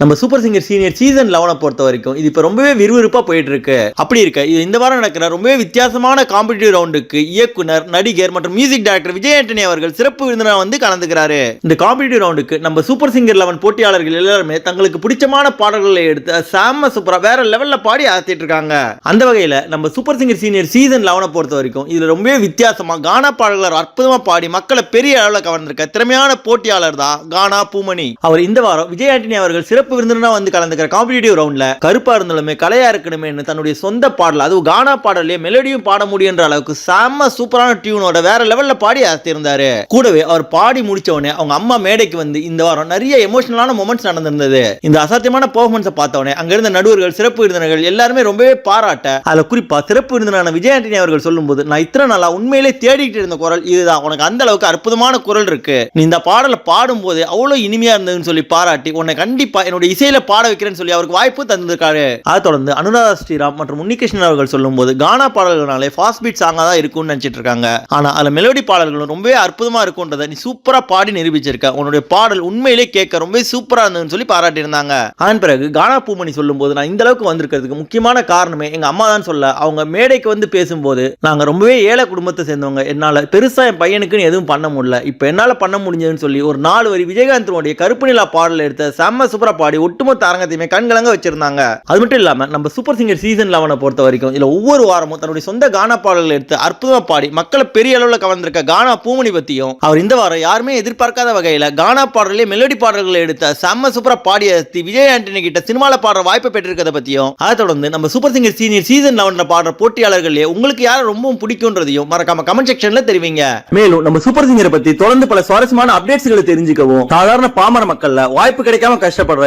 நம்ம super singer senior season லெவனை பொறுத்த வரைக்கும் இது இப்போ ரொம்பவே விறுவிறுப்பாக போயிட்டு இருக்கு அப்படி இருக்க இது இந்த வாரம் நடக்கிற ரொம்பவே வித்தியாசமான காம்படிட்டிவ் ரவுண்டுக்கு இயக்குனர் நடிகர் மற்றும் மியூசிக் டைரக்டர் விஜய் ஆண்டனி அவர்கள் சிறப்பு விருந்தினர் வந்து கலந்துக்கிறாரு. இந்த காம்படிட்டிவ் ரவுண்டுக்கு நம்ம சூப்பர் சிங்கர் லெவன் போட்டியாளர்கள் எல்லாருமே தங்களுக்கு பிடிச்சமான பாடல்களை எடுத்து சாம சூப்பரா வேற லெவல்ல பாடி ஆத்திட்டு இருக்காங்க. அந்த வகையில நம்ம சூப்பர் சிங்கர் சீனியர் சீசன் லெவனை பொறுத்த வரைக்கும் இதுல ரொம்பவே வித்தியாசமா கானா பாடல்கள் அற்புதமா பாடி மக்களை பெரிய அளவில் கவர்ந்திருக்க திறமையான போட்டியாளர் தான் கானா பூமணி. அவர் இந்த வாரம் விஜய் ஆண்டனி அவர்கள் சிறப்பு விருந்தினராக வந்து கலந்துக்கிற காம்படிட்டிவ் ரவுண்ட்ல கருப்பா இருந்தாலுமே கலையா இருக்கணுமேனு தன்னுடைய சொந்த பாடல் அதுவும் கானா பாடலையே மெலடியும் பாட முடியுன்ற அளவுக்கு செம்ம சூப்பரான டியூனோட வேற லெவல்ல பாடி அசத்திருந்தாரு கூடவே அவர் பாடி முடிச்ச உடனே அவங்க அம்மா மேடைக்கு வந்து இந்த வாரம் நிறைய எமோஷனலான மூமெண்ட்ஸ் நடந்திருந்தது. இந்த அசாத்தியமான பெர்ஃபார்மன்ஸை பார்த்த உடனே நடுவர்கள் சிறப்பு விருந்தினர்கள் எல்லாருமே ரொம்பவே பாராட்ட அதுல குறிப்பா சிறப்பு விருந்தினான விஜய் ஆண்டனி அவர்கள் சொல்லும்போது நான் இத்தனை நாளா உண்மையிலே தேடிட்டு இருந்த குரல் இதுதான். உனக்கு அந்த அளவுக்கு அற்புதமான குரல் இருக்கு. நீ இந்த பாடலை பாடும்போது அவ்வளவு இனிமையா இருந்ததுன்னு சொல்லி பாராட்டி உன்னை கண்டிப்பா என்னோட இசையில பாட வைக்கிறேன்னு சொல்லி அவருக்கு வாய்ப்பு தந்திருக்காரு. அதை தொடர்ந்து அனுராதா ஸ்ரீராம் மற்றும் உன்னிகிருஷ்ணன் அவர்கள் சொல்லும்போது கானா பாடல்கள்னாலே ஃபாஸ்ட் பீட் சாங்கா தான் இருக்கும்னு நினைச்சிட்டு இருக்காங்க. ஆனா அதுல மெலோடி பாடல்களும் ரொம்பவே அற்புதமா இருக்கும்ன்றதை நீ சூப்பரா பாடி நிரூபிச்சிருக்க. உன்னுடைய பாடல் உண்மையிலே கேட்க ரொம்பவே சூப்பரா இருந்ததுன்னு சொல்லி பாராட்டி இருந்தாங்க அதன் பிறகு கானா பூமணி சொல்லும்போது நான் இந்த அளவுக்கு வந்திருக்கிறதுக்கு முக்கியமான காரணமே எங்க அம்மா தான் சொல்ல அவங்க மேடைக்கு வந்து பேசும்போது நாங்க ரொம்பவே ஏழை குடும்பத்தை சேர்ந்தவங்க. என்னால பெருசா என் பையனுக்குன்னு எதுவும் பண்ண முடியல. இப்போ என்னால பண்ண முடிஞ்சதுன்னு சொல்லி ஒரு நாலு வரி விஜயகாந்தனுடைய கருப்பு நிலா பாடல் எடுத்த செம்ம சூப்பரா பாடி ஒட்டுமொத்த அரங்கத்தையுமே கண்கலங்க வச்சிருந்தாங்க. அது மட்டும் இல்லாம நம்ம சூப்பர் சிங்கர் சீசன் லெவனை பொறுத்த வரைக்கும் இதுல ஒவ்வொரு வாரமும் தன்னுடைய சொந்த கானா பாடல்கள் எடுத்து அற்புதமா பாடி மக்களை பெரிய அளவுல கவர்ந்திருக்க கானா பூமணி பத்தியும் அவர் இந்த வாரம் யாருமே எதிர்பார்க்காத வகையில கானா பாடலே மெலோடி பாடல்களை எடுத்த செம்ம சூப்பரா பாடி விஜய் ஆண்டனி கிட்ட சினிமால பாடுற வாய்ப்பு பெற்றிருக்கிறத பத்தியும் அதை தொடர்ந்து நம்ம சூப்பர் சிங்கர் சீனியர் சீசன் லெவன்ல பாடுற போட்டியாளர்களே உங்களுக்கு யாரை ரொம்பவும் பிடிக்கும்ன்றதையும் மறக்காம கமெண்ட் செக்ஷன்ல தெரிவிங்க. மேலும் நம்ம சூப்பர் சிங்கரை பத்தி தொடர்ந்து பல சுவாரஸ்யமான அப்டேட்ஸ்களை தெரிஞ்சுக்கவும் சாதாரண பாமர மக்கள்ல வாய்ப்பு கிடைக்காம கஷ்டப்படுற